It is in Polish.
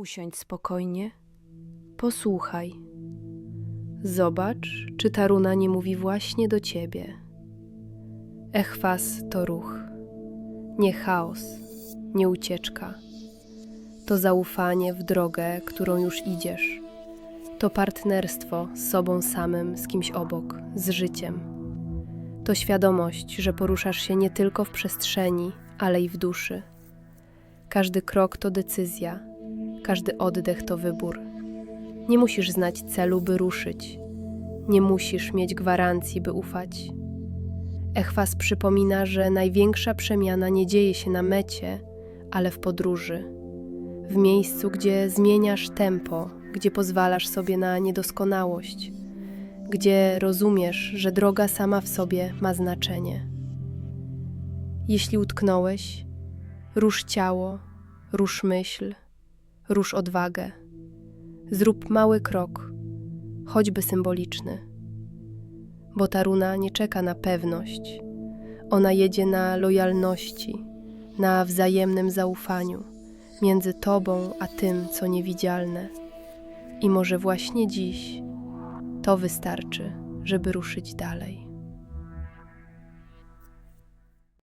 Usiądź spokojnie, posłuchaj. Zobacz, czy ta runa nie mówi właśnie do ciebie. Echwas to ruch, nie chaos, nie ucieczka. To zaufanie w drogę, którą już idziesz. To partnerstwo z sobą samym, z kimś obok, z życiem. To świadomość, że poruszasz się nie tylko w przestrzeni, ale i w duszy. Każdy krok to decyzja, każdy oddech to wybór. Nie musisz znać celu, by ruszyć. Nie musisz mieć gwarancji, by ufać. Echwas przypomina, że największa przemiana nie dzieje się na mecie, ale w podróży. W miejscu, gdzie zmieniasz tempo, gdzie pozwalasz sobie na niedoskonałość, gdzie rozumiesz, że droga sama w sobie ma znaczenie. Jeśli utknąłeś, rusz ciało, rusz myśl, rusz odwagę. Zrób mały krok, choćby symboliczny. Bo ta runa nie czeka na pewność. Ona jedzie na lojalności, na wzajemnym zaufaniu między tobą a tym, co niewidzialne. I może właśnie dziś to wystarczy, żeby ruszyć dalej.